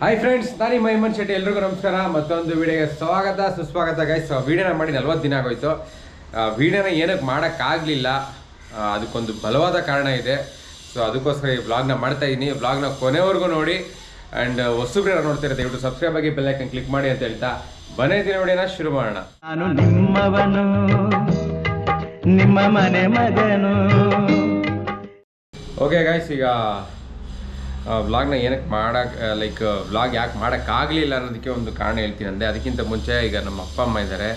Hi friends ನಾನು ಮೈಮನ್ ಶೆಟ್ಟಿ ಎಲ್ರಿಗೂ ನಮಸ್ಕಾರ. ಮತ್ತೊಂದು ವಿಡಿಯೋಗೆ ಸ್ವಾಗತ ಸುಸ್ವಾಗತ ಗೈಸ್ ವಿಡಿಯೋನ ಮಾಡಿ ನಲ್ವತ್ತು ದಿನ ಆಗೋಯ್ತು. ವಿಡಿಯೋನ ಏನಕ್ಕೆ ಮಾಡೋಕ್ಕಾಗಲಿಲ್ಲ ಅದಕ್ಕೊಂದು ಬಲವಾದ ಕಾರಣ ಇದೆ. ಸೊ ಅದಕ್ಕೋಸ್ಕರ ಈ ವ್ಲಾಗ್ನ ಮಾಡ್ತಾ ಇದ್ದೀನಿ ವ್ಲಾಗ್ನ ಕೊನೆವರೆಗೂ ನೋಡಿ. ಆ್ಯಂಡ್ ಹೊಸಬ್ರೆ ನೋಡ್ತಿರೋ ದಯವಿಟ್ಟು ಸಬ್ಸ್ಕ್ರೈಬ್ ಆಗಿ ಬೆಲ್ಲೈಕನ್ ಕ್ಲಿಕ್ ಮಾಡಿ ಅಂತ ಹೇಳ್ತಾ ಬನ್ನಿ ದಿನ ವಿಡಿಯೋನ ಶುರು ಮಾಡೋಣ. ನಾನು ನಿಮ್ಮವನು ನಿಮ್ಮ ಮನೆ ಮಗನು. ಓಕೆ ಗಾಯ್ಸ್ ಈಗ ವ್ಲಾಗ್ನ ಏನಕ್ಕೆ ಮಾಡೋಕ್ಕೆ ಲೈಕ್ ವ್ಲಾಗ್ ಯಾಕೆ ಮಾಡೋಕ್ಕಾಗಲಿಲ್ಲ ಅನ್ನೋದಕ್ಕೆ ಒಂದು ಕಾರಣ ಹೇಳ್ತೀನಿ ಅಂದೆ. ಅದಕ್ಕಿಂತ ಮುಂಚೆ ಈಗ ನಮ್ಮ ಅಪ್ಪ ಅಮ್ಮ ಇದ್ದಾರೆ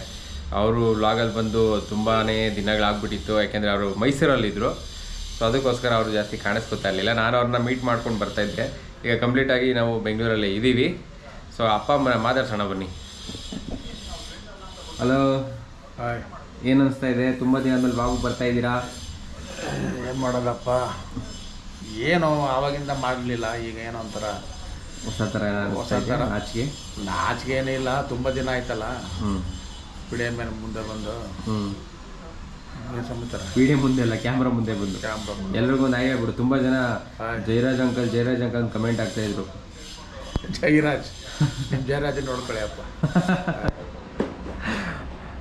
ಅವರು ವ್ಲಾಗಲ್ಲಿ ಬಂದು ತುಂಬಾ ದಿನಗಳಾಗ್ಬಿಟ್ಟಿತ್ತು. ಯಾಕೆಂದರೆ ಅವರು ಮೈಸೂರಲ್ಲಿದ್ದರು ಸೊ ಅದಕ್ಕೋಸ್ಕರ ಅವರು ಜಾಸ್ತಿ ಕಾಣಿಸ್ಕೊತಾ ಇರಲಿಲ್ಲ. ನಾನು ಅವ್ರನ್ನ ಮೀಟ್ ಮಾಡ್ಕೊಂಡು ಬರ್ತಾಯಿದ್ದೆ ಈಗ ಕಂಪ್ಲೀಟಾಗಿ ನಾವು ಬೆಂಗಳೂರಲ್ಲೇ ಇದ್ದೀವಿ ಸೊ ಅಪ್ಪ ಅಮ್ಮನ ಮಾತಾಡ್ಸೋಣ ಬನ್ನಿ. ಹಲೋ ಏನು ಅನಿಸ್ತಾ ಇದೆ? ತುಂಬ ದಿನ ಆದ್ಮೇಲೆ ಬಾಬು ಬರ್ತಾ ಇದ್ದೀರಾ ಏನು ಮಾಡೋದಪ್ಪ? ಏನು ಆವಾಗಿಂದ ಮಾಡಲಿಲ್ಲ ಈಗ ಏನೋ ಒಂಥರ ಹೊಸ ಥರ ಹೊಸ ಥರ. ಆಚೆಗೆ? ನಾಚಿಕೆ ಏನಿಲ್ಲ ತುಂಬ ದಿನ ಆಯ್ತಲ್ಲ? ಹ್ಞೂ ಬಿಡಿಯ ಮೇಲೆ ಮುಂದೆ ಬಂದು. ಹ್ಞೂ ಏನು ಸಮಾಚಾರ? ವಿಡಿಯೋ ಮುಂದೆ ಇಲ್ಲ ಕ್ಯಾಮ್ರಾ ಮುಂದೆ ಬಂದು. ಕ್ಯಾಮ್ರಾ ಮುಂದೆ. ಎಲ್ರಿಗೂ ಒಂದು ತುಂಬ ಜನ Jairaj Jayaraj uncle Jayaraj uncle comment ಆಗ್ತಾ ಇದ್ರು. ಜಯರಾಜ್. ನಿಮ್ಮ ಜಯರಾಜ್ ನೋಡ್ಕೊಳ್ಳಿ ಅಪ್ಪ.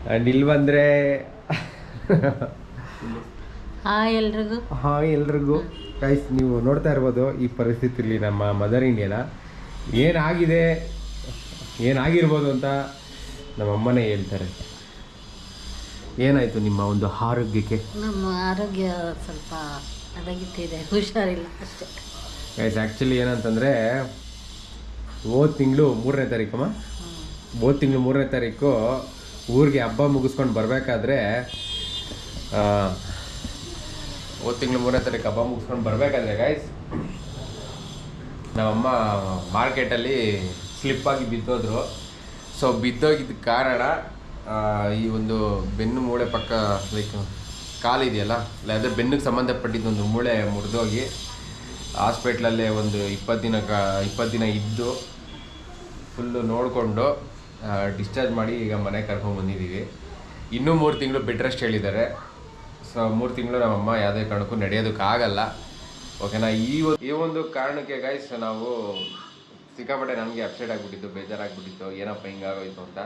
ಆ್ಯಂಡ್ ಇಲ್ಲಿ ಬಂದರೆ. ಹಾಯ್ ಎಲ್ರಿಗೂ. ಹಾಯ್ ಎಲ್ರಿಗೂ. ಗೈಸ್ ನೀವು ನೋಡ್ತಾ ಇರ್ಬೋದು ಈ ಪರಿಸ್ಥಿತಿಲಿ ನಮ್ಮ ಮದರ್ ಇಂಡಿಯಾನ ಏನಾಗಿದೆ? ಏನಾಗಿರ್ಬೋದು ಅಂತ ನಮ್ಮ ಅಮ್ಮನೇ ಹೇಳ್ತಾರೆ. ಏನಾಯಿತು ನಿಮ್ಮ ಒಂದು ಆರೋಗ್ಯಕ್ಕೆ? ನಮ್ಮ ಆರೋಗ್ಯ ಸ್ವಲ್ಪ ಹದಗೆಟ್ಟಿದೆ ಹುಷಾರಿಲ್ಲ ಅಷ್ಟೇ. ಗೈಸ್ ಆ್ಯಕ್ಚುಲಿ ಏನಂತಂದರೆ ಹೋದ ತಿಂಗಳು ಮೂರನೇ ತಾರೀಕಮ್ಮ? ಹೋದ ತಿಂಗಳು ಮೂರನೇ ತಾರೀಕು ಊರಿಗೆ ಹಬ್ಬ ಮುಗಿಸ್ಕೊಂಡು ಬರಬೇಕಾದ್ರೆ ಹೋದ ತಿಂಗಳು ಮೂರನೇ ತಾರೀಕು ಹಬ್ಬ ಮುಗಿಸ್ಕೊಂಡು ಬರಬೇಕಾದ್ರೆ ಗಾಯ್ಸ್ ನಮ್ಮಮ್ಮ ಮಾರ್ಕೆಟಲ್ಲಿ ಸ್ಲಿಪ್ಪಾಗಿ ಬಿದ್ದೋದ್ರು. ಸೊ ಬಿದ್ದೋಗಿದ್ದ ಕಾರಣ ಈ ಒಂದು ಬೆನ್ನು ಮೂಳೆ ಪಕ್ಕ ಲೈಕ್ ಕಾಲಿದೆಯಲ್ಲ, ಅದೇ ಬೆನ್ನಿಗೆ ಸಂಬಂಧಪಟ್ಟಿದ್ದೊಂದು ಮೂಳೆ ಮುರಿದೋಗಿ ಹಾಸ್ಪಿಟ್ಲಲ್ಲೇ ಒಂದು ಇಪ್ಪತ್ತು ದಿನ ಕ ಇಪ್ಪತ್ತು ದಿನ ಇದ್ದು, ಫುಲ್ಲು ನೋಡಿಕೊಂಡು ಡಿಸ್ಚಾರ್ಜ್ ಮಾಡಿ ಈಗ ಮನೆಗೆ ಕರ್ಕೊಂಡು ಬಂದಿದ್ದೀವಿ. ಇನ್ನೂ ಮೂರು ತಿಂಗಳು ಬೆಡ್ ರೆಸ್ಟ್ ಹೇಳಿದ್ದಾರೆ. ಸೊ ಮೂರು ತಿಂಗಳು ನಮ್ಮಮ್ಮ ಯಾವುದೇ ಕಾರಣಕ್ಕೂ ನಡೆಯೋದಕ್ಕಾಗಲ್ಲ. ಓಕೆನಾ? ಈ ಒಂದು ಈ ಒಂದು ಕಾರಣಕ್ಕೆ ಗೈಸ್ ನಾವು ಸಿಕ್ಕಾಪಟ್ಟೆ ನನಗೆ ಅಪ್ಸೆಟ್ ಆಗಿಬಿಟ್ಟಿತ್ತು, ಬೇಜಾರಾಗ್ಬಿಟ್ಟಿತ್ತು, ಏನಪ್ಪ ಹಿಂಗಾಗೋಯ್ತು ಅಂತ.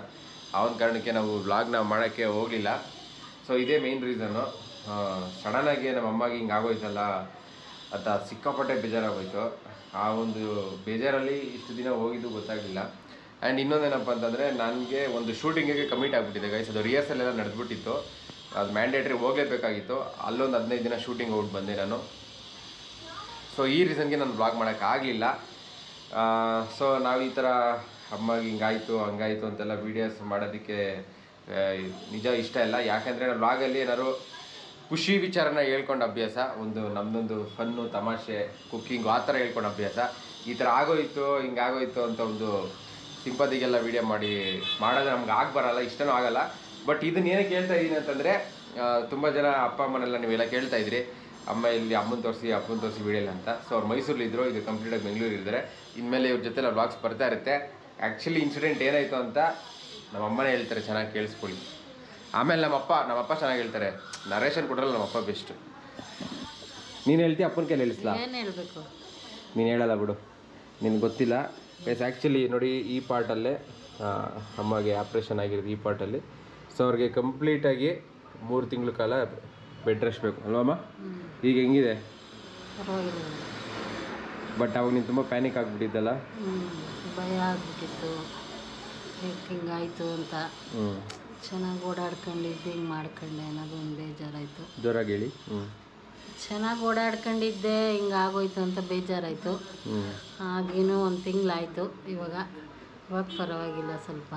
ಆ ಒಂದು ಕಾರಣಕ್ಕೆ ನಾವು ವ್ಲಾಗ್ನ ಮಾಡೋಕ್ಕೆ ಹೋಗಲಿಲ್ಲ. ಸೊ ಇದೇ ಮೇಯ್ನ್ ರೀಸನ್ನು ಸಡನ್ನಾಗಿ ನಮ್ಮ ಅಮ್ಮಗೆ ಹಿಂಗೆ ಆಗೋಯ್ತಲ್ಲ ಅಂತ ಸಿಕ್ಕಾಪಟ್ಟೆ ಬೇಜಾರಾಗೋಯ್ತು. ಆ ಒಂದು ಬೇಜಾರಲ್ಲಿ ಇಷ್ಟು ದಿನ ಹೋಗಿದ್ದು ಗೊತ್ತಾಗಲಿಲ್ಲ. ಆ್ಯಂಡ್ ಇನ್ನೊಂದೇನಪ್ಪ ಅಂತಂದರೆ, ನನಗೆ ಒಂದು ಶೂಟಿಂಗಿಗೆ ಕಮಿಟ್ ಆಗಿಬಿಟ್ಟಿದೆ ಗೈಸ್ ಅದು ರಿಹರ್ಸಲ್ ಎಲ್ಲ ನಡೆದ್ಬಿಟ್ಟಿತ್ತು. ಅದು ಮ್ಯಾಂಡೇಟ್ರಿ ಹೋಗಲೇಬೇಕಾಗಿತ್ತು. ಅಲ್ಲೊಂದು ಹದಿನೈದು ದಿನ ಶೂಟಿಂಗ್ ಔಟ್ ಬಂದೆ ನಾನು. ಸೊ ಈ ರೀಸನ್ಗೆ ನಾನು ಬ್ಲಾಗ್ ಮಾಡೋಕ್ಕಾಗಲಿಲ್ಲ ಸೊ ನಾವು ಈ ಥರ ಅಮ್ಮಗೆ ಹಿಂಗಾಯಿತು, ಹಂಗಾಯಿತು ಅಂತೆಲ್ಲ ವೀಡಿಯೋಸ್ ಮಾಡೋದಕ್ಕೆ ನಿಜ ಇಷ್ಟ ಇಲ್ಲ. ಯಾಕೆಂದರೆ ನಾನು ಬ್ಲಾಗಲ್ಲಿ ಏನಾದ್ರು ಖುಷಿ ವಿಚಾರನ ಹೇಳ್ಕೊಂಡು ಅಭ್ಯಾಸ, ಒಂದು ನಮ್ಮದೊಂದು ಫನ್ನು, ತಮಾಷೆ, ಕುಕ್ಕಿಂಗು, ಆ ಥರ ಹೇಳ್ಕೊಂಡು ಅಭ್ಯಾಸ. ಈ ಥರ ಆಗೋಯ್ತು, ಹಿಂಗಾಗೋಯ್ತು ಅಂತ ಒಂದು ಸಿಂಪತಿಗೆಲ್ಲ ವೀಡಿಯೋ ಮಾಡಿ ಮಾಡೋದು ನಮ್ಗೆ ಆಗಿ ಬರಲ್ಲ ಇಷ್ಟನೂ ಆಗಲ್ಲ. ಬಟ್ ಇದನ್ನ ಏನಕ್ಕೆ ಹೇಳ್ತಾ ಇದ್ದೀನಿ ಅಂತಂದರೆ ತುಂಬ ಜನ ಅಪ್ಪ ಅಮ್ಮನೆಲ್ಲ ನೀವೆಲ್ಲ ಕೇಳ್ತಾ ಇದ್ರಿ. ಅಮ್ಮ ಇಲ್ಲಿ ಅಮ್ಮನ ತೋರಿಸಿ ಅಪ್ಪನ ತೋರಿಸಿ ವೀಡಿಯೋಲ್ಲ ಅಂತ. ಸೊ ಅವ್ರು ಮೈಸೂರಲ್ಲಿದ್ದರು ಇದು ಕಂಪ್ಲೀಟಾಗಿ ಬೆಂಗಳೂರು ಇದ್ದಾರೆ. ಇನ್ಮೇಲೆ ಇವ್ರ ಜೊತೆ ವ್ಲಾಗ್ಸ್ ಬರ್ತಾ ಇರುತ್ತೆ. ಆ್ಯಕ್ಚುಲಿ ಇನ್ಸಿಡೆಂಟ್ ಏನಾಯಿತು ಅಂತ ನಮ್ಮ ಅಮ್ಮನೇ ಹೇಳ್ತಾರೆ ಚೆನ್ನಾಗಿ ಕೇಳಿಸ್ಕೊಳ್ಳಿ. ಆಮೇಲೆ ನಮ್ಮಪ್ಪ ನಮ್ಮಪ್ಪ ಚೆನ್ನಾಗಿ ಹೇಳ್ತಾರೆ ನರೇಶನ್ ಕೊಡ್ರಲ್ಲ ನಮ್ಮಪ್ಪ ಬೆಸ್ಟ್ ನೀನು ಹೇಳ್ತೀಯ ಅಪ್ಪನ ಕೈಲಿ ಹೇಳಿಸ್ಲಾ? ನೀನು ಹೇಳಲ್ಲ ಬಿಡು. ನಿನ್ಗೆ ಗೊತ್ತಿಲ್ಲ. ಎಸ್ ಆ್ಯಕ್ಚುಲಿ ನೋಡಿ ಈ ಪಾರ್ಟಲ್ಲೇ ಅಮ್ಮಗೆ ಆಪ್ರೇಷನ್ ಆಗಿರೋದು ಈ ಪಾರ್ಟಲ್ಲಿ ಸೊ ಅವ್ರಿಗೆ ಕಂಪ್ಲೀಟಾಗಿ ಮೂರು ತಿಂಗಳ ಕಾಲ ಬೆಡ್ ರೆಸ್ಟ್ ಬೇಕು ಅಲ್ವಮ್ಮ ಈಗ ಹೆಂಗಿದೆ? ಬಟ್ ಅವಾಗ ನೀನು ತುಂಬ ಪ್ಯಾನಿಕ್ ಆಗಿಬಿಟ್ಟಿದ್ದಲ್ಲ? ಭಯ ಆಗ್ಬಿಟ್ಟಿತ್ತು. ಹಿಂಗಾಯ್ತು ಅಂತ. ಚೆನ್ನಾಗಿ ಓಡಾಡ್ಕೊಂಡಿದ್ದು ಹಿಂಗೆ ಮಾಡ್ಕೊಂಡೆ ಅನ್ನೋದು ಒಂದು ಬೇಜಾರಾಯಿತು. ಜೋರಾಗಿ ಹೇಳಿ. ಹ್ಞೂ ಚೆನ್ನಾಗಿ ಓಡಾಡ್ಕೊಂಡಿದ್ದೆ ಹಿಂಗೆ ಆಗೋಯ್ತು ಅಂತ ಬೇಜಾರಾಯಿತು. ಆಗೇನೋ ಒಂದು ತಿಂಗಳಾಯಿತು ಇವಾಗ. ಇವಾಗ ಪರವಾಗಿಲ್ಲ ಸ್ವಲ್ಪ.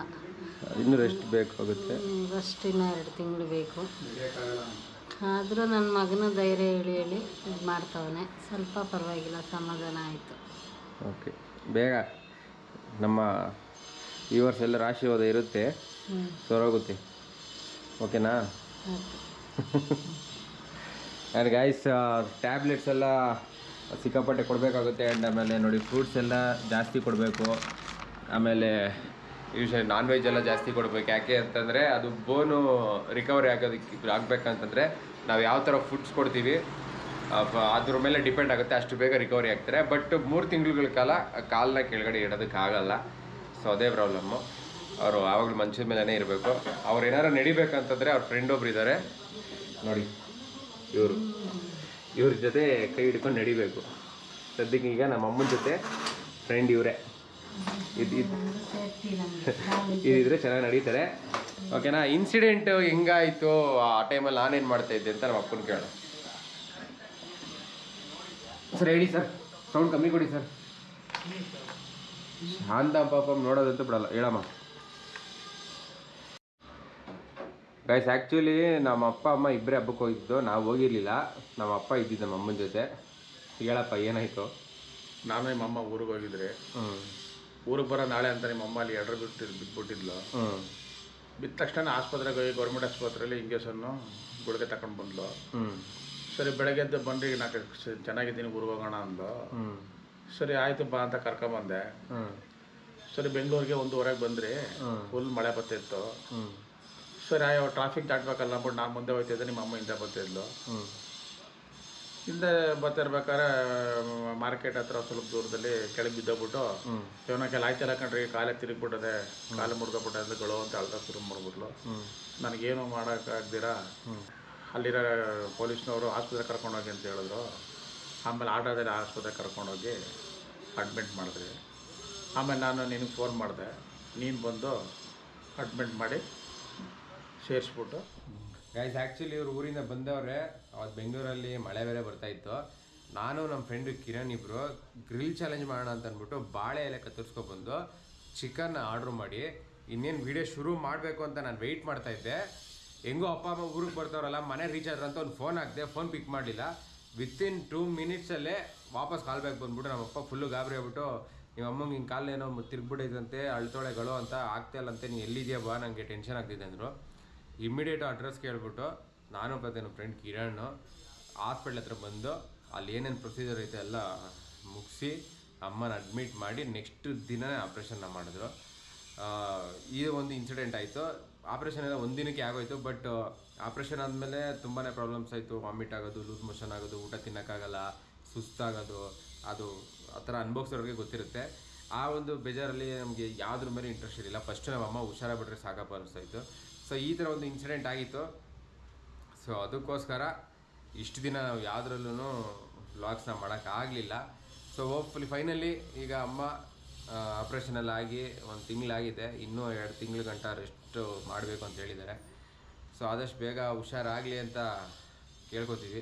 ಇನ್ನೂ ರೆಸ್ಟ್ ಬೇಕಾಗುತ್ತೆ. ರೆಸ್ಟ್ ಇನ್ನೂ ಎರಡು ತಿಂಗಳು ಬೇಕು. ಆದರೂ ನನ್ನ ಮಗನ ಧೈರ್ಯ ಹೇಳಿ ಹೇಳಿ ಇದು ಮಾಡ್ತವನೆ. ಸ್ವಲ್ಪ ಪರವಾಗಿಲ್ಲ ಸಮಾಧಾನ ಆಯಿತು. ಓಕೆ ಬೇಗ ನಮ್ಮ ವ್ಯೂವರ್ಸ್ ಎಲ್ಲ ಆಶೀರ್ವಾದ ಇರುತ್ತೆ. ಸೊರೋಗುತ್ತೆ. ಓಕೆನಾ ಆ್ಯಂಡ್ ಗೈಸ್ ಟ್ಯಾಬ್ಲೆಟ್ಸ್ ಎಲ್ಲ ಸಿಕ್ಕಾಪಟ್ಟೆ ಕೊಡಬೇಕಾಗುತ್ತೆ. ಆ್ಯಂಡ್ ಆಮೇಲೆ ನೋಡಿ ಫ್ರೂಟ್ಸ್ ಎಲ್ಲ ಜಾಸ್ತಿ ಕೊಡಬೇಕು. ಆಮೇಲೆ ಯೂಶಲಿ ನಾನ್ ವೆಜ್ ಎಲ್ಲ ಜಾಸ್ತಿ ಕೊಡ್ಬೇಕು. ಯಾಕೆ ಅಂತಂದರೆ ಅದು ಬೋನು ರಿಕವರಿ ಆಗೋದಕ್ಕೆ ಆಗಬೇಕಂತಂದರೆ ನಾವು ಯಾವ ಥರ ಫುಡ್ಸ್ ಕೊಡ್ತೀವಿ ಅದ್ರ ಮೇಲೆ ಡಿಪೆಂಡ್ ಆಗುತ್ತೆ ಅಷ್ಟು ಬೇಗ ರಿಕವರಿ ಆಗ್ತಾರೆ. ಬಟ್ ಮೂರು ತಿಂಗಳುಗಳ ಕಾಲ ಕಾಲನ್ನ ಕೆಳಗಡೆ ಇಡೋದಕ್ಕಾಗಲ್ಲ ಸೊ ಅದೇ ಪ್ರಾಬ್ಲಮ್ಮು ಅವರು ಆವಾಗಲೂ ಮಂಚದ ಮೇಲೇ ಇರಬೇಕು. ಅವ್ರು ಏನಾರು ನಡಿಬೇಕಂತಂದರೆ ಅವ್ರ ಫ್ರೆಂಡ್ ಒಬ್ರು ಇದ್ದಾರೆ ನೋಡಿ, ಇವರು. ಇವ್ರ ಜೊತೆ ಕೈ ಹಿಡ್ಕೊಂಡು ನಡಿಬೇಕು. ಸದ್ಯಕ್ಕೆ ಈಗ ನಮ್ಮ ಅಮ್ಮನ ಜೊತೆ ಫ್ರೆಂಡ್ ಇವರೇ. ಇದು ಇದು ಇದಿದ್ರೆ ಚೆನ್ನಾಗಿ ನಡೀತಾರೆ ಓಕೆನಾ? ಇನ್ಸಿಡೆಂಟ್ ಹೆಂಗಾಯ್ತು? ಆ ಟೈಮಲ್ಲಿ ನಾನೇನು ಮಾಡ್ತಾ ಇದ್ದೆ ಅಂತ ನಮ್ಮ ಅಪ್ಪನ ಕೇಳ ಸರ್ ಹೇಳಿ ಸರ್. ಸೌಂಡ್ ಕಮ್ಮಿ ಕೊಡಿ ಸರ್. ಶಾಂತ ಪಾಪ ನೋಡೋದಂತೂ ಬಿಡಲ್ಲ. ಹೇಳಮ್ಮ. ಗೈಸ್ ಆ್ಯಕ್ಚುಲಿ ನಮ್ಮ ಅಪ್ಪ ಅಮ್ಮ ಇಬ್ಬರೇ ಹಬ್ಬಕ್ಕೆ ಹೋಗಿದ್ದು. ನಾವು ಹೋಗಿರಲಿಲ್ಲ. ನಮ್ಮ ಅಪ್ಪ ಇದ್ದಿದ್ದು ನಮ್ಮ ಅಮ್ಮನ ಜೊತೆ. ಹೇಳಪ್ಪ ಏನಾಯ್ತು? ನಾನು ನಿಮ್ಮ ಅಮ್ಮ ಊರಿಗೆ ಹೋಗಿದ್ರೆ. ಹ್ಞೂ ಊರಿಗೆ ಬರೋ ನಾಳೆ ಅಂತ ನಿಮ್ಮ ಅಮ್ಮ ಅಲ್ಲಿ ಎಡ್ರ ಬಿಟ್ಟು ಬಿಟ್ಬಿಟ್ಟಿದ್ಲು. ಹ್ಞೂ ಬಿದ್ದ ತಕ್ಷಣ ಆಸ್ಪತ್ರೆಗೆ ಹೋಗಿ ಗೌರ್ಮೆಂಟ್ ಆಸ್ಪತ್ರೆಯಲ್ಲಿ ಇಂಜೆಕ್ಷನ್ನು ಗುಳಿಗೆ ತಗೊಂಡು ಬಂದ್ಲು. ಹ್ಞೂ ಸರಿ ಬೆಳಗ್ಗೆ ಎದ್ದು ಈಗ ನಾಲ್ಕು ಚೆನ್ನಾಗಿದ್ದೀನಿ ಊರಿಗೆ ಹೋಗೋಣ ಅಂದ್ಲು. ಹ್ಞೂ ಸರಿ ಆಯಿತು ಬಾ ಅಂತ ಕರ್ಕೊಂಬಂದೆ ಹ್ಞೂ ಸರಿ ಬೆಂಗಳೂರಿಗೆ ಒಂದೂವರೆಗೆ ಬಂದ್ರಿ. ಫುಲ್ ಮಳೆ ಬರ್ತಿತ್ತು. ಹ್ಞೂ ಸರಿ ಆಯೋ ಟ್ರಾಫಿಕ್ ದಾಟ್ಬೇಕಲ್ಲ ಅಂದ್ಬಿಟ್ಟು ನಾನು ಮುಂದೆ ಹೋಗ್ತಿದ್ದೆ ನಿಮ್ಮ ಅಮ್ಮ ಹಿಂದೆ ಬರ್ತಿದ್ಲು. ಹ್ಞೂ ಹಿಂದೆ ಬರ್ತಿರ್ಬೇಕಾದ್ರೆ ಮಾರ್ಕೆಟ್ ಹತ್ರ ಸ್ವಲ್ಪ ದೂರದಲ್ಲಿ ಕೆಳಗೆ ಬಿದ್ದೋಗ್ಬಿಟ್ಟು ಹ್ಞೂ ಇವನಕ್ಕೆಲ್ಲ ಆಯ್ತಲ್ಲ ಕಣ್ರಿ ಕಾಲೇ ತಿರುಗ್ಬಿಟ್ಟದೆ ಕಾಲು ಮುರ್ದೋಗ್ಬಿಟ್ಟೆ ಅಂತ ಗಳು ಅಂತ ಅಳ್ತಾ ಶುರು ಮಾಡ್ಬಿಟ್ಲು. ನನಗೇನು ಮಾಡೋಕ್ಕಾಗ್ದಿರಾ? ಅಲ್ಲಿರೋ ಪೊಲೀಸ್ನವರು ಆಸ್ಪತ್ರೆ ಕರ್ಕೊಂಡೋಗಿ ಅಂತ ಹೇಳಿದ್ರು. ಆಮೇಲೆ ಆಟೋದಲ್ಲಿ ಆಸ್ಪತ್ರೆಗೆ ಕರ್ಕೊಂಡೋಗಿ ಅಡ್ಮಿಟ್ ಮಾಡಿದ್ರಿ ಆಮೇಲೆ ನಾನು ನಿನಗೆ ಫೋನ್ ಮಾಡಿದೆ. ನೀನು ಬಂದು ಅಡ್ಮಿಟ್ ಮಾಡಿ ಸೇರಿಸ್ಬಿಟ್ಟು ಗೈಸ್ ಆ್ಯಕ್ಚುಲಿ ಇವ್ರು ಊರಿಂದ ಬಂದವ್ರೆ ಅವತ್ತು ಬೆಂಗಳೂರಲ್ಲಿ ಮಳೆ ಬೇರೆ ಬರ್ತಾ ಇತ್ತು. ನಾನು ನಮ್ಮ ಫ್ರೆಂಡು ಕಿರಣ್ ಇಬ್ಬರು ಗ್ರಿಲ್ ಚಾಲೆಂಜ್ ಮಾಡೋಣ ಅಂತ ಅಂದ್ಬಿಟ್ಟು ಬಾಳೆ ಎಲೆ ಕತ್ತರಿಸ್ಕೊಬಂದು ಚಿಕನ್ ಆರ್ಡ್ರ್ ಮಾಡಿ. ಇನ್ನೇನು ವಿಡಿಯೋ ಶುರು ಮಾಡಬೇಕು ಅಂತ ನಾನು ವೆಯ್ಟ್ ಮಾಡ್ತಾ ಇದ್ದೆ. ಹೆಂಗೋ ಅಪ್ಪ, ಅಮ್ಮ ಊರಿಗೆ ಬರ್ತವ್ರಲ್ಲ, ಮನೆ ರೀಚ್ ಆದ್ರೆ ಅಂತ ಒಂದು ಫೋನ್ ಹಾಕಿದೆ ಫೋನ್ ಪಿಕ್ ಮಾಡಲಿಲ್ಲ. ವಿತಿನ್ ಟೂ ಮಿನಿಟ್ಸಲ್ಲೇ ವಾಪಸ್ ಕಾಲ್ ಬ್ಯಾಕ್ ಬಂದ್ಬಿಟ್ಟು ನಮ್ಮಪ್ಪ ಫುಲ್ಲು ಗಾಬರಿ ಆಗ್ಬಿಟ್ಟು, ನಿಮ್ಮ ಅಮ್ಮಂಗೆ ಹಿಂಗೆ ಕಾಲೇನೋ ಏನೋ ತಿರ್ಗ್ಬಿಟ್ಟೈತಂತೆ ಅಳ್ತೊಳೆಗಳು ಅಂತ ಆಗ್ತಾ ಇಲ್ಲಂತೆ ನೀನು ಎಲ್ಲಿದೆಯಾ ಬಾ ನನಗೆ ಟೆನ್ಷನ್ ಆಗ್ತಿದೆ ಅಂದರು. ಇಮ್ಮಿಡಿಯೇಟ್ ಅಡ್ರೆಸ್ ಕೇಳ್ಬಿಟ್ಟು ನಾನು ಮತ್ತು ನನ್ನ ಫ್ರೆಂಡ್ ಕಿರಣ್ ಹಾಸ್ಪಿಟ್ಲ್ ಹತ್ರ ಬಂದು ಅಲ್ಲಿ ಏನೇನು ಪ್ರೊಸೀಜರ್ ಐತೆ ಎಲ್ಲ ಮುಗಿಸಿ ಅಮ್ಮನ ಅಡ್ಮಿಟ್ ಮಾಡಿ ನೆಕ್ಸ್ಟ್ ದಿನನೇ ಆಪ್ರೇಷನ್ನ ಮಾಡಿದ್ರು. ಈ ಒಂದು ಇನ್ಸಿಡೆಂಟ್ ಆಯಿತು. ಆಪ್ರೇಷನ್ ಎಲ್ಲ ಒಂದು ದಿನಕ್ಕೆ ಆಗೋಯ್ತು ಬಟ್ ಆಪ್ರೇಷನ್ ಆದಮೇಲೆ ತುಂಬಾ ಪ್ರಾಬ್ಲಮ್ಸ್ ಆಯಿತು. ವಾಮಿಟ್ ಆಗೋದು ಲೂಸ್ ಮೋಷನ್ ಆಗೋದು, ಊಟ ತಿನ್ನೋಕ್ಕಾಗಲ್ಲ, ಸುಸ್ತಾಗೋದು, ಅದು ಆ ಥರ ಅನುಭವಿಸೋರಿಗೆ ಗೊತ್ತಿರುತ್ತೆ. ಆ ಒಂದು ಬೇಜಾರಲ್ಲಿ ನಮಗೆ ಯಾವುದ್ರ ಮೇಲೆ ಇಂಟ್ರೆಸ್ಟ್ ಇರಲಿಲ್ಲ. ಫಸ್ಟ್ ನಮ್ಮ ಅಮ್ಮ ಹುಷಾರಾಗ್ಬಿಟ್ರೆ ಸಾಕಪ್ಪ ಅನಿಸ್ತಾಯಿತ್ತು ಸೊ ಈ ಥರ ಒಂದು ಇನ್ಸಿಡೆಂಟ್ ಆಗಿತ್ತು. ಸೊ ಅದಕ್ಕೋಸ್ಕರ ಇಷ್ಟು ದಿನ ನಾವು ಯಾವುದ್ರಲ್ಲೂ ವ್ಲಾಗ್ಸ್ನ ಮಾಡೋಕ್ಕಾಗಲಿಲ್ಲ ಸೊ ಹೋಪ್ಫುಲಿ ಫೈನಲಿ ಈಗ ಅಮ್ಮ ಆಪ್ರೇಷನಲ್ಲಿ ಆಗಿ ಒಂದು ತಿಂಗಳಾಗಿದೆ. ಇನ್ನೂ ಎರಡು ತಿಂಗಳ ಗಂಟ ರೆಸ್ಟ್ ಮಾಡಬೇಕು ಅಂತ ಹೇಳಿದ್ದಾರೆ. ಸೊ ಆದಷ್ಟು ಬೇಗ ಹುಷಾರಾಗಲಿ ಅಂತ ಕೇಳ್ಕೊತೀವಿ.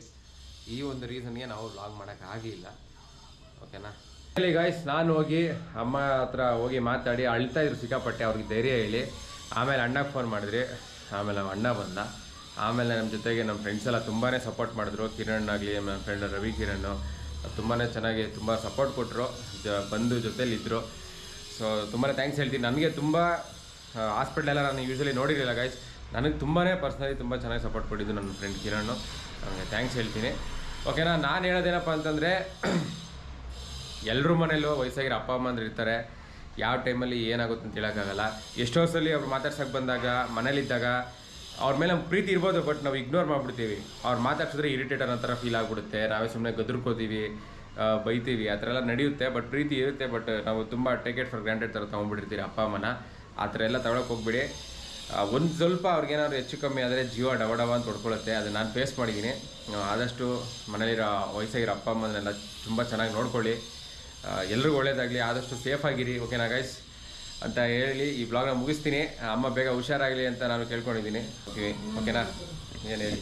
ಈ ಒಂದು ರೀಸನ್ಗೆ ನಾವು ವ್ಲಾಗ್ ಮಾಡೋಕ್ಕಾಗಲಿಲ್ಲ ಓಕೆನಾ ಹೇಳಿ ಗಾಯ್ಸ್ ನಾನು ಹೋಗಿ ಅಮ್ಮ ಹತ್ರ ಹೋಗಿ ಮಾತಾಡಿ, ಅಳ್ತಾ ಇದ್ರು ಸಿಕ್ಕಾಪಟ್ಟೆ, ಅವ್ರಿಗೆ ಧೈರ್ಯ ಹೇಳಿ. ಆಮೇಲೆ ಅಣ್ಣಗೆ ಫೋನ್ ಮಾಡಿದ್ರಿ. ಆಮೇಲೆ ನಮ್ಮ ಅಣ್ಣ ಬಂದ. ಆಮೇಲೆ ನಮ್ಮ ಜೊತೆಗೆ ನಮ್ಮ ಫ್ರೆಂಡ್ಸ್ ಎಲ್ಲ ತುಂಬಾ ಸಪೋರ್ಟ್ ಮಾಡಿದ್ರು. ಕಿರಣ್ ಆಗಲಿ, ನಮ್ಮ ಫ್ರೆಂಡ್ ರವಿ ಕಿರಣ್ ತುಂಬಾ ಚೆನ್ನಾಗಿ ತುಂಬ ಸಪೋರ್ಟ್ ಕೊಟ್ಟರು ಜ, ಬಂದು ಜೊತೇಲಿದ್ದರು ಸೊ ತುಂಬಾ ಥ್ಯಾಂಕ್ಸ್ ಹೇಳ್ತೀನಿ. ನನಗೆ ತುಂಬ ಹಾಸ್ಪಿಟ್ಲೆಲ್ಲ ನಾನು ಯೂಶ್ವಲಿ ನೋಡಿರಲಿಲ್ಲ ಗೈಸ್ ನನಗೆ ತುಂಬಾ ಪರ್ಸ್ನಲಿ ತುಂಬ ಚೆನ್ನಾಗಿ ಸಪೋರ್ಟ್ ಕೊಟ್ಟಿದ್ದು ನನ್ನ ಫ್ರೆಂಡ್ ಕಿರಣ್. ನನಗೆ ಥ್ಯಾಂಕ್ಸ್ ಹೇಳ್ತೀನಿ. ಓಕೆನಾ ನಾನು ಹೇಳೋದೇನಪ್ಪ ಅಂತಂದರೆ ಎಲ್ಲರೂ ಮನೇಲೂ ವಯಸ್ಸಾಗಿರೋ ಅಪ್ಪ ಅಮ್ಮಂದಿರ್ತಾರೆ ಯಾವ ಟೈಮಲ್ಲಿ ಏನಾಗುತ್ತೆ ಅಂತ ಹೇಳೋಕ್ಕಾಗಲ್ಲ. ಎಷ್ಟೋ ಸಲ ಅವ್ರು ಮಾತಾಡ್ಸಕ್ಕೆ ಬಂದಾಗ, ಮನೇಲಿದ್ದಾಗ ಅವ್ರ ಮೇಲೆ ನಮ್ಗೆ ಪ್ರೀತಿ ಇರ್ಬೋದು, ಬಟ್ ನಾವು ಇಗ್ನೋರ್ ಮಾಡಿಬಿಡ್ತೀವಿ. ಅವ್ರು ಮಾತಾಡ್ಸಿದ್ರೆ ಇರಿಟೇಟ್ ಅನ್ನೋ ಥರ ಫೀಲ್ ಆಗಿಬಿಡುತ್ತೆ. ನಾವೇ ಸುಮ್ಮನೆ ಗದ್ರಕೋತೀವಿ ಬೈತೀವಿ, ಆ ಥರ ಎಲ್ಲ ನಡೆಯುತ್ತೆ. ಬಟ್ ಪ್ರೀತಿ ಇರುತ್ತೆ, ಬಟ್ ನಾವು ತುಂಬ ಟೇಕ್ ಇಟ್ ಫಾರ್ ಗ್ರಾಂಟೆಡ್ ಥರ ತೊಗೊಂಡ್ಬಿಡ್ತೀರಿ ಅಪ್ಪ, ಅಮ್ಮನ. ಆ ಥರ ಎಲ್ಲ ತಗೊಳಕ್ಕೆ ಹೋಗ್ಬಿಡಿ. ಒಂದು ಸ್ವಲ್ಪ ಅವ್ರಿಗೇನಾದ್ರು ಹೆಚ್ಚು ಕಮ್ಮಿ ಆದರೆ ಜೀವ ಡವ ಡವ ಅಂತ ಹೊಡ್ಕೊಳ್ಳುತ್ತೆ ಅದು ನಾನು ಫೇಸ್ ಮಾಡಿದ್ದೀನಿ. ಆದಷ್ಟು ಮನೇಲಿರೋ ವಯಸ್ಸಾಗಿರೋ ಅಪ್ಪ ಅಮ್ಮನೆಲ್ಲ ತುಂಬ ಚೆನ್ನಾಗಿ ನೋಡ್ಕೊಳ್ಳಿ. ಎಲ್ರಿಗೂ ಒಳ್ಳೇದಾಗಲಿ, ಆದಷ್ಟು ಸೇಫ್ ಆಗಿರಿ ಓಕೆನಾ ಗೈಸ್ ಅಂತ ಹೇಳಿ ಈ ಬ್ಲಾಗ್ನ ಮುಗಿಸ್ತೀನಿ. ಅಮ್ಮ ಬೇಗ ಹುಷಾರಾಗಲಿ ಅಂತ ನಾನು ಕೇಳ್ಕೊಂಡಿದ್ದೀನಿ. ಓಕೆ ಓಕೆನಾ ಏನು ಹೇಳಿ?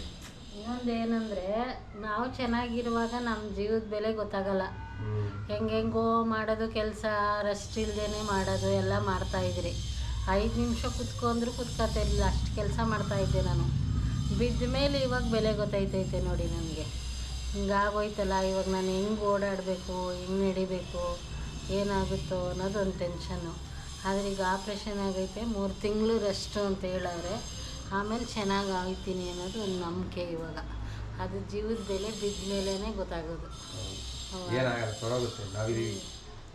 ಇನ್ನೊಂದು ಏನಂದರೆ ನಾವು ಚೆನ್ನಾಗಿರುವಾಗ ನಮ್ಮ ಜೀವದ ಬೆಲೆ ಗೊತ್ತಾಗಲ್ಲ. ಹೆಂಗೆಂಗೋ ಮಾಡೋದು ಕೆಲಸ ರೆಸ್ಟ್ ಇಲ್ಲದೇ ಮಾಡೋದು ಎಲ್ಲ ಮಾಡ್ತಾಯಿದ್ರಿ ಐದು ನಿಮಿಷ ಕುತ್ಕೊಂಡ್ರು ಕುತ್ಕೊತಿರ್ಲಿಲ್ಲ ಅಷ್ಟು ಕೆಲಸ ಮಾಡ್ತಾಯಿದ್ದೆ ನಾನು. ಬಿದ್ದ ಮೇಲೆ ಇವಾಗ ಬೆಲೆ ಗೊತ್ತಾಯ್ತೈತೆ ನೋಡಿ ನನಗೆ. ಹಿಂಗಾಗೋಯ್ತಲ್ಲ ಇವಾಗ ನಾನು ಹೆಂಗೆ ಓಡಾಡಬೇಕು ಹೆಂಗೆ ನಡಿಬೇಕು ಏನಾಗುತ್ತೋ ಅನ್ನೋದೊಂದು ಟೆನ್ಷನ್ನು ಆದರೆ ಈಗ ಆಪ್ರೇಷನ್ ಆಗೈತೆ ಮೂರು ತಿಂಗಳು ರೆಸ್ಟು ಅಂತ ಹೇಳಿದ್ರೆ ಆಮೇಲೆ ಚೆನ್ನಾಗಿ ಆಗ್ತೀನಿ ಅನ್ನೋದು ಒಂದು ನಂಬಿಕೆ ಇವಾಗ. ಅದು ಜೀವದ ಬೆಲೆ ಬಿದ್ದ ಮೇಲೇ ಗೊತ್ತಾಗೋದು.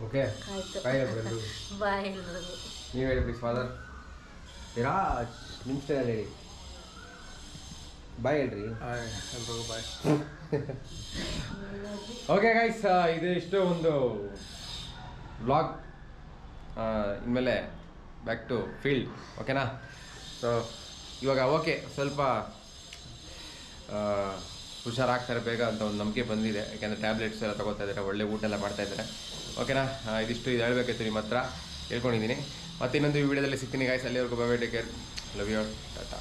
ಓಕೆ ಆಯಿತು. ಬಾಯ್ ಎಲ್ರಿಗೂ. ಬಾಯ್ ಎಲ್ರಿಗೂ. ನೀವು ಹೇಳಿ ಪ್ಲೀಸ್ ಫಾದರ್ ವಿರಾಜ್ ನಿಮ್ಮ ಸ್ಟೈಲ್ ಹೇಳಿ. ಬಾಯ್ ಹೇಳ್ರಿ ಎಲ್ರಿಗೂ ಬಾಯ್ ಓಕೆ ಗೈಸ್ ಇದು ಇಷ್ಟು ಒಂದು ಬ್ಲಾಗ್ ಇನ್ಮೇಲೆ ಬ್ಯಾಕ್ ಟು ಫೀಲ್ಡ್ ಓಕೆನಾ ಸೊ ಇವಾಗ ಓಕೆ ಸ್ವಲ್ಪ ಹುಷಾರಾಗ್ತಾರೆ ಬೇಗ ಅಂತ ಒಂದು ನಂಬಿಕೆ ಬಂದಿದೆ. ಯಾಕೆಂದರೆ ಟ್ಯಾಬ್ಲೆಟ್ಸ್ ಎಲ್ಲ ತೊಗೋತಾ ಇದ್ದಾರೆ ಒಳ್ಳೆ ಊಟ ಎಲ್ಲ ಮಾಡ್ತಾ ಇದ್ದಾರೆ. ಓಕೆನಾ ಇದಿಷ್ಟು ಇದು ಹೇಳಬೇಕಿತ್ತು ನಿಮ್ಮ ಹತ್ರ ಹೇಳ್ಕೊಂಡಿದ್ದೀನಿ. ಮತ್ತೆ ಇನ್ನೊಂದು ವಿಡಿಯೋದಲ್ಲಿ ಸಿಗ್ತೀನಿ ಗಾಯ್ಸ್ ಅಲ್ಲಿವರೆಗೂ bye take care love you tata